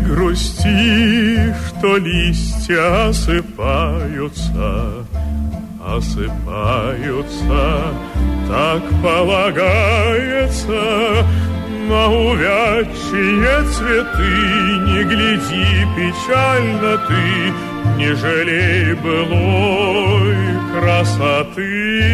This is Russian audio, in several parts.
Грусти, что листья осыпаются, осыпаются, так полагается. На увядшие цветы не гляди печально ты, не жалей былой красоты.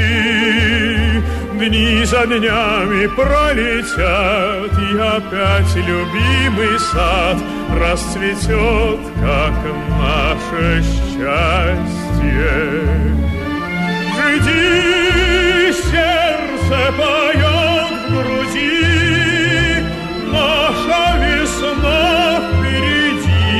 Дни за днями пролетят, и опять любимый сад расцветет, как наше счастье. Жди, сердце поет в груди, наша весна впереди.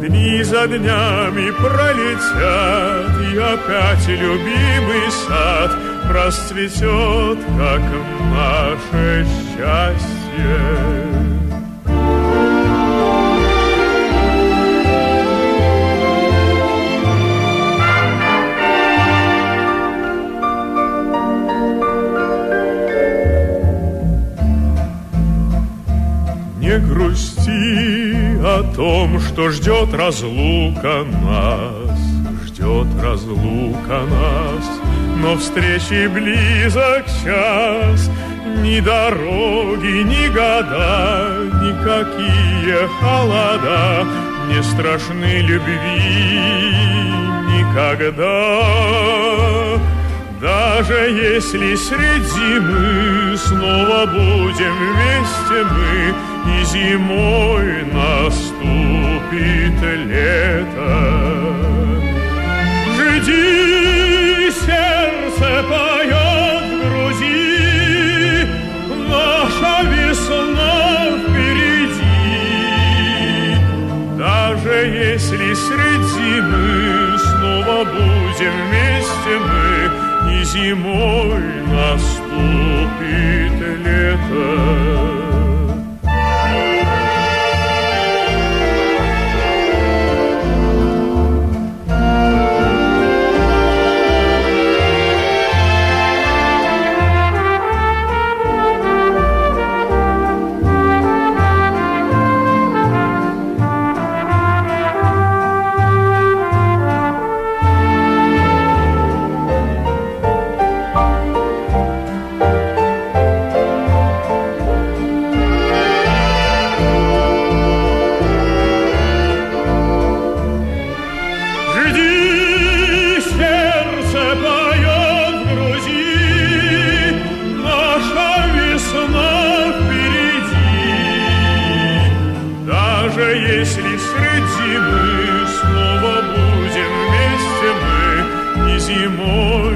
Дни за днями пролетят, и опять любимый сад расцветет, как наше счастье. О том, что ждет разлука нас, ждет разлука нас, но встречи близок час, ни дороги, ни года, никакие холода не страшны любви никогда. Даже если средь зимы снова будем вместе мы, И зимой наступит лето. Жди, сердце поет в груди, Наша весна впереди. Даже если средь зимы снова будем вместе мы, И зимой наступит даже если среди мы снова будем вместе мы, не зимой.